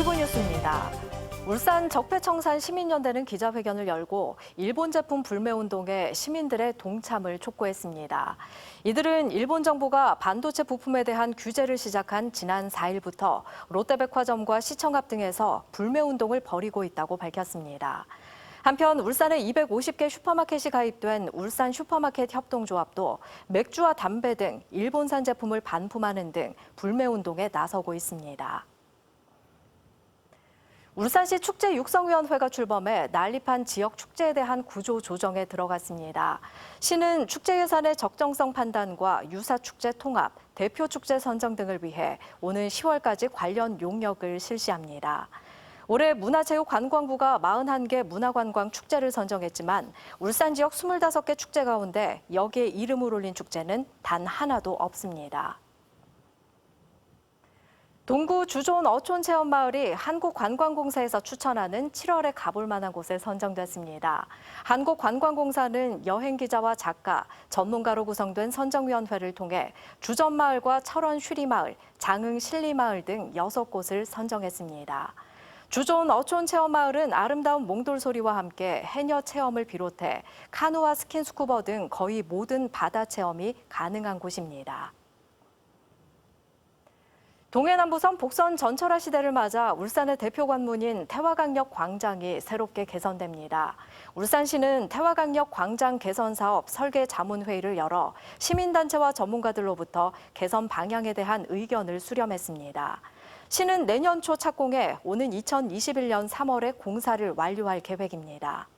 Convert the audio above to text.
큐브 뉴스입니다. 울산 적폐청산 시민연대는 기자회견을 열고 일본 제품 불매 운동에 시민들의 동참을 촉구했습니다. 이들은 일본 정부가 반도체 부품에 대한 규제를 시작한 지난 4일부터 롯데백화점과 시청 앞 등에서 불매 운동을 벌이고 있다고 밝혔습니다. 한편 울산에 250개 슈퍼마켓이 가입된 울산 슈퍼마켓 협동조합도 맥주와 담배 등 일본산 제품을 반품하는 등 불매 운동에 나서고 있습니다. 울산시 축제 육성위원회가 출범해 난립한 지역 축제에 대한 구조 조정에 들어갔습니다. 시는 축제 예산의 적정성 판단과 유사 축제 통합, 대표 축제 선정 등을 위해 오는 10월까지 관련 용역을 실시합니다. 올해 문화체육관광부가 41개 문화관광 축제를 선정했지만 울산 지역 25개 축제 가운데 여기에 이름을 올린 축제는 단 하나도 없습니다. 동구 주존 어촌 체험 마을이 한국관광공사에서 추천하는 7월에 가볼 만한 곳에 선정됐습니다. 한국관광공사는 여행 기자와 작가, 전문가로 구성된 선정위원회를 통해 주전 마을과 철원 쉬리마을, 장흥 실리마을 등 6곳을 선정했습니다. 주존 어촌 체험 마을은 아름다운 몽돌 소리와 함께 해녀 체험을 비롯해 카누와 스킨스쿠버 등 거의 모든 바다 체험이 가능한 곳입니다. 동해남부선 복선 전철화 시대를 맞아 울산의 대표 관문인 태화강역 광장이 새롭게 개선됩니다. 울산시는 태화강역 광장 개선 사업 설계 자문회의를 열어 시민단체와 전문가들로부터 개선 방향에 대한 의견을 수렴했습니다. 시는 내년 초 착공해 오는 2021년 3월에 공사를 완료할 계획입니다.